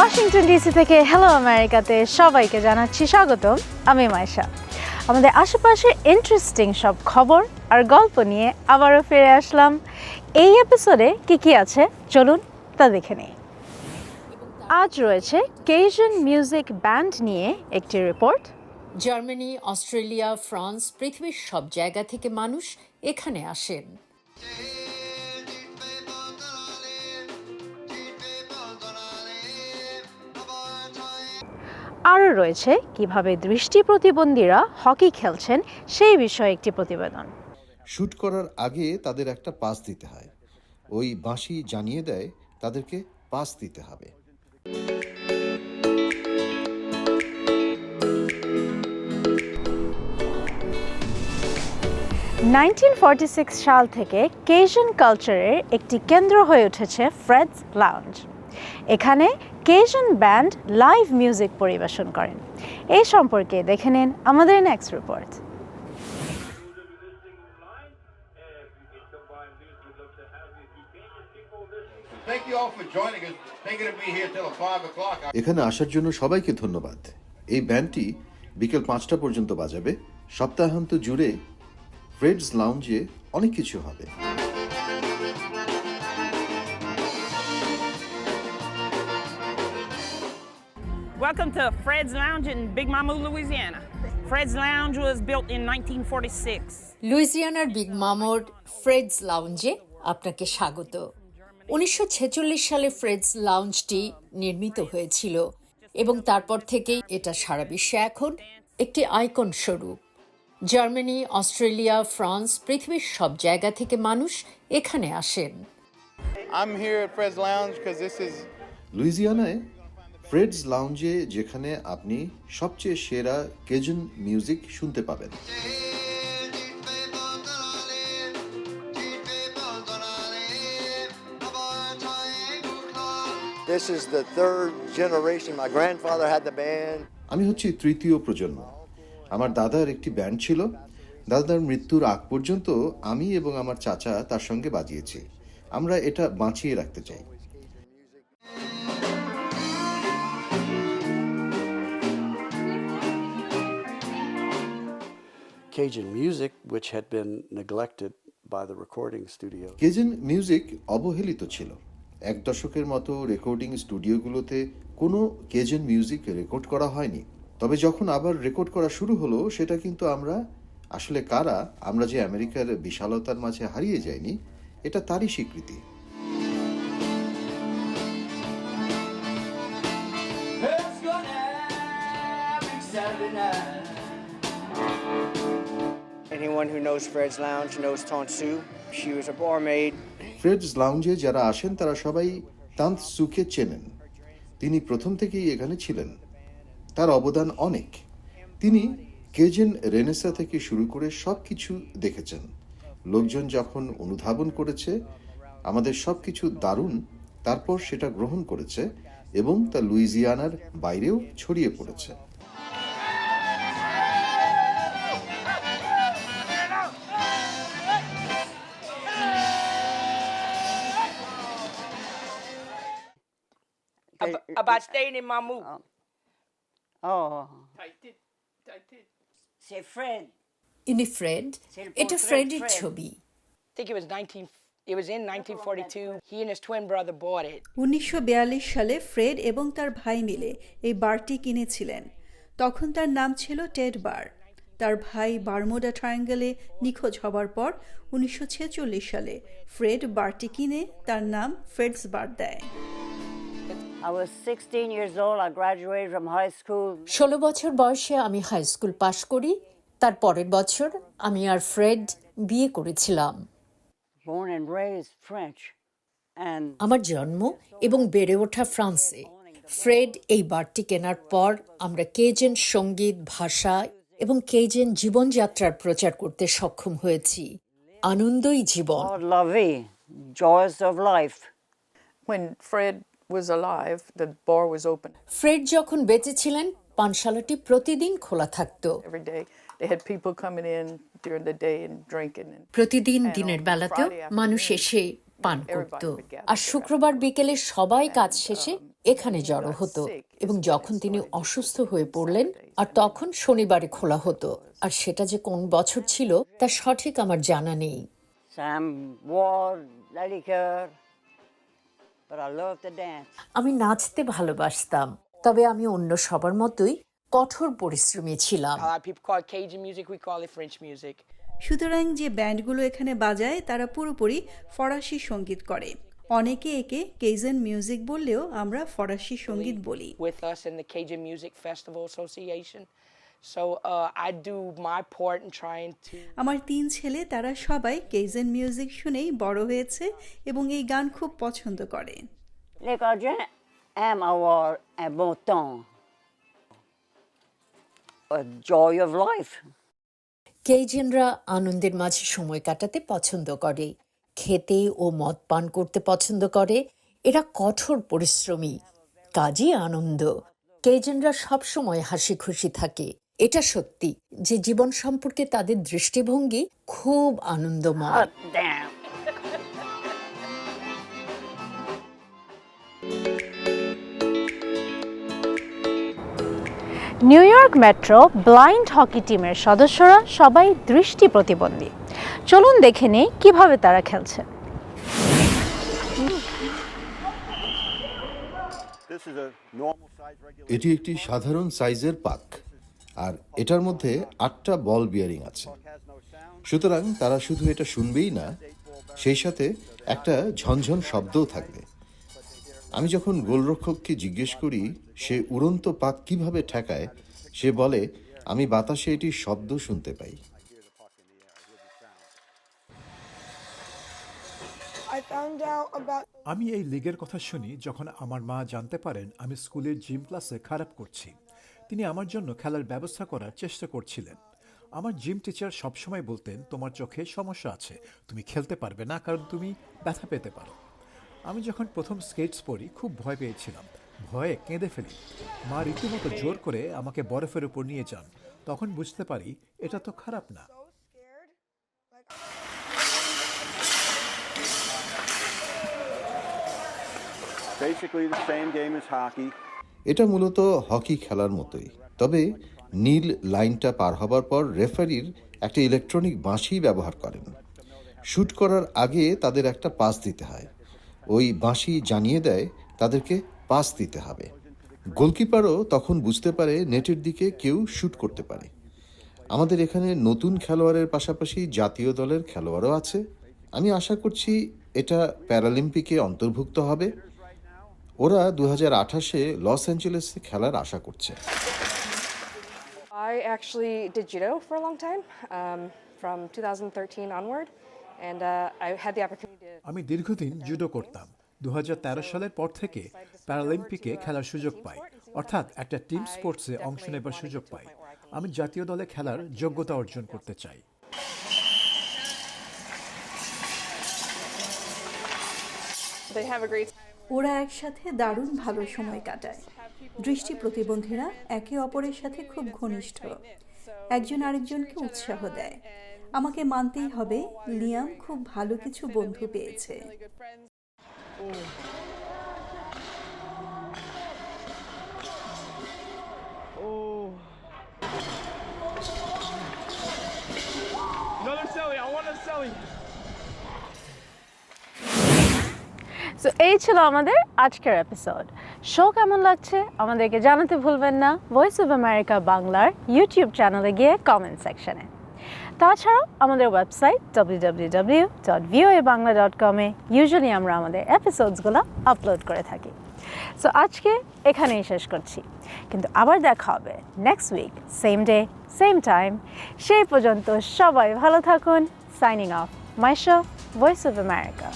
Washington DC থেকে hello আমেরিকাতে সবাইকে জানাচ্ছি স্বাগতম। আমি মাইশা আমাদের আশেপাশে ইন্টারেস্টিং সব খবর আর গল্প নিয়ে আবারও ফিরে আসলাম। এই এপিসোডে কি কি আছে? চলুন তা দেখে নিই। আজ রয়েছে কেজন মিউজিক ব্যান্ড নিয়ে একটি রিপোর্ট জার্মানি, অস্ট্রেলিয়া, ফ্রান্স পৃথিবীর সব জায়গা থেকে মানুষ এখানে আসেন। আরও রয়েছে কীভাবে দৃষ্টি প্রতিবন্ধীরা হকি খেলছেন সেই বিষয়ে একটি প্রতিবেদন। শ্যুট করার আগে তাদের একটা পাস দিতে হয়। ওই বাঁশি জানিয়ে দেয় তাদেরকে পাস দিতে হবে। নাইনটিন সাল থেকে কেজন কালচারের একটি কেন্দ্র হয়ে উঠেছে ফ্রেডস লাউঞ্জ। এখানে কেজন ব্যান্ড লাইভ মিউজিক পরিবেশন করেন। এই সম্পর্কে দেখে নিন আমাদের নেক্সট রিপোর্ট. এখানে আসার জন্য সবাইকে ধন্যবাদ। এই ব্যান্ডটি বিকেল পাঁচটা পর্যন্ত বাজাবে। সপ্তাহান্ত জুড়ে ফ্রেডস লাউঞ্জে অনেক কিছু হবে। Welcome to Fred's Lounge in Big Mama, Louisiana. Fred's Lounge was built in 1946. লুইজিয়ানার বিগ মামোর ফ্রেডস লাউঞ্জে আপনাকে স্বাগত উনিশশো সালে ফ্রেডস লাউঞ্জটি নির্মিত হয়েছিল এবং তারপর থেকেই এটা সারা বিশ্বে এখন একটি আইকন স্বরূপ জার্মানি অস্ট্রেলিয়া ফ্রান্স পৃথিবীর সব জায়গা থেকে মানুষ এখানে আসেন I'm here at Fred's Lounge because this is লুইজিয়ানায় ফ্রেডস লাউঞ্জে যেখানে আপনি সবচেয়ে সেরা কেজন মিউজিক শুনতে পাবেন This is the third generation. My grandfather had the band. আমি হচ্ছি তৃতীয় প্রজন্ম আমার দাদার একটি ব্যান্ড ছিল দাদার মৃত্যুর আগ পর্যন্ত আমি এবং আমার চাচা তার সঙ্গে বাজিয়েছি আমরা এটা বাঁচিয়ে রাখতে চাই Cajun music, which had been neglected by the recording studio. Cajun music অবহেলিত ছিল। এক দশকের মতো রেকর্ডিং স্টুডিওগুলোতে কোনো কেজেন মিউজিক রেকর্ড করা হয়নি। তবে যখন আবার রেকর্ড করা শুরু হলো সেটা কিন্তু আমরা আসলে কারা আমরা যে আমেরিকার বিশালতার মাঝে হারিয়ে যাইনি এটা তারই স্বীকৃতি। Anyone who knows Fred's Lounge knows Tonsu. She was a barmaid. ফ্রেডস লাউঞ্জে যারা আসেন, তারা সবাই তান্ত সুকে চেনেন। তিনি প্রথম থেকেই এখানে ছিলেন। তার অবদান অনেক। তিনি কেজেন রেনেসা থেকে শুরু করে সব কিছু দেখেছেন। লোকজন যখন অনুধাবন করেছে, আমাদের সব কিছু দারুণ, তারপর সেটা গ্রহণ করেছে এবং তা লুইজিয়ানার বাইরেও ছড়িয়ে পড়েছে। Ab- staying in my mood. Oh. C'est Fred. ইনি ফ্রেড এটা ফ্রেডের ছবি I think it was 19. It was in 1942. He and his twin brother bought it. উনিশশো সালে ফ্রেড এবং তার ভাই মিলে এই বারটি কিনেছিলেন তখন তার নাম ছিল টেড বার তার ভাই বারমোডা ট্রায়াঙ্গেলে নিখোঁজ হবার পর উনিশশো ছেচল্লিশ সালে ফ্রেড বারটি কিনে তার নাম ফ্রেডস বার দেয় ষোলো বছর বয়সে আমি হাই স্কুল পাশ করি। তার পরের বছর আমি আর ফ্রেড বিয়ে করেছিলাম। Born and raised French. And আমার জন্ম এবং বেড়ে ওঠা ফ্রান্সে। ফ্রেড এই বারটি কেনার পর আমরা কেজেন সংগীত ভাষা এবং কেজেন জীবনযাত্রার প্রচার করতে সক্ষম হয়েছি। আনন্দই জীবন। La vie, joys of life. When Fred was alive, the bar was open. Fred যখন বেঁচে ছিলেন পানশালাটি প্রতিদিন খোলা থাকতো। Every day. They had people coming in during the day and drinking. And, প্রতিদিন দিনের বেলাতেও মানুষ এসে পান করত। আর শুক্রবার বিকেলে সবাই কাজ শেষে এখানে জড়ো হতো এবং যখন তিনি অসুস্থ হয়ে পড়লেন আর তখন শনিবারে খোলা হতো। আর সেটা যে কোন বছর ছিল তা সঠিক আমার জানা নেই। আমি নাচতে ভালোবাসতাম তবে আমি অন্য সবার মতোই কঠোর পরিশ্রমী ছিলাম। A lot of people call it Cajun music, we call it French music. সুতরাং যে ব্যান্ডগুলো এখানে বাজায় তারা পুরোপুরি ফরাসি সংগীত করে। অনেকে একে কেজন মিউজিক বললেও আমরা ফরাসি সংগীত বলি। Uh, I do my part in trying to. আমার তিন ছেলে তারা সবাই কেজন মিউজিক শুনেই বড় হয়েছে এবং এই গান খুব পছন্দ করে. কেইজেনরা আনন্দের মাঝে সময় কাটাতে পছন্দ করে খেতে ও মদ পান করতে পছন্দ করে এরা কঠোর পরিশ্রমী কাজই আনন্দ কেইজেনরা সবসময় হাসি খুশি থাকে এটা সত্যি যে জীবন সম্পর্কে তাদের দৃষ্টিভঙ্গি খুব আনন্দময়। New York metro blind hockey টিমের সদস্যরা সবাই দৃষ্টি প্রতিবন্ধী। চলুন দেখে নেই কীভাবে তারা খেলছে। এটি একটি সাধারণ সাইজের পাক আর এটার মধ্যে আটটা বল বিয়ারিং আছে। সুতরাং তারা শুধু এটা শুনবেই না, সেই সাথে একটা ঝনঝন শব্দও থাকবে। আমি যখন গোলরক্ষককে জিজ্ঞেস করি, সে উড়ন্ত পাক কীভাবে ঠেকায়, সে বলে, আমি বাতাসে এটির শব্দ শুনতে পাই। আমি এই লিগের কথা শুনি, যখন আমার মা জানতে পারেন আমি স্কুলের জিম ক্লাসে খারাপ করছি। তিনি আমার জন্য খেলার ব্যবস্থা করার চেষ্টা করছিলেন। আমার জিম টিচার সবসময় বলতেন তোমার চোখে সমস্যা আছে তুমি খেলতে পারবে না কারণ তুমি ব্যথা পেতে পারো। আমি যখন প্রথম স্কেটস পড়ি খুব ভয় পেয়েছিলাম। ভয়ে কেঁদে ফেলি। মা রীতিমতো জোর করে আমাকে বরফের উপর নিয়ে যান। তখন বুঝতে পারি এটা তো খারাপ না। Basically, the same game as hockey. এটা মূলত হকি খেলার মতোই। তবে নীল লাইনটা পার হবার পর রেফারির একটা ইলেকট্রনিক বাঁশি ব্যবহার করেন। শুট করার আগে তাদের একটা পাস দিতে হয়। ওই বাঁশি জানিয়ে দেয় তাদেরকে পাস দিতে হবে। গোলকিপারও তখন বুঝতে পারে নেটের দিকে কেউ শ্যুট করতে পারে। আমাদের এখানে নতুন খেলোয়াড়ের পাশাপাশি জাতীয় দলের খেলোয়াড়ও আছে। আমি আশা করছি এটা প্যারালিম্পিকে অন্তর্ভুক্ত হবে। ওরা দু হাজার আঠাশে লস অ্যাঞ্জেলেসে খেলার আশা করছে। I actually did judo for a long time, um, from 2013 onward, and uh, I had the opportunity to. আমি দীর্ঘদিন জুডো করতাম। দু সালের পর থেকে প্যারালিম্পিকে খেলার সুযোগ পাই। অর্থাৎ একটা টিম স্পোর্টসে অংশ নেবার সুযোগ পাই। আমি জাতীয় দলে খেলার যোগ্যতা অর্জন করতে চাই। They have a great ওরা একসাথে দারুণ ভালো সময় কাটায়। দৃষ্টি প্রতিবন্ধীরা একে অপরের সাথে খুব ঘনিষ্ঠ। একজন আরেকজনকে উৎসাহ দেয়। আমাকে মানতেই হবে লিয়াম খুব ভালো কিছু বন্ধু পেয়েছে। Another Selly, I want a Selly. So এই ছিল আমাদের আজকের এপিসোড শো কেমন লাগছে? আমাদেরকে জানাতে ভুলবেন না। ভয়েস অফ আমেরিকা বাংলার ইউটিউব চ্যানেলে গিয়ে কমেন্ট সেকশনে তাছাড়াও আমাদের website W dot VOA Bangla dot কমে ইউজুয়ালি আমরা আমাদের এপিসোডসগুলো আপলোড করে থাকি। সো আজকে এখানেই শেষ করছি। কিন্তু আবার দেখা হবে next week same day same time সেই পর্যন্ত সবাই ভালো থাকুন। Signing off my show voice of America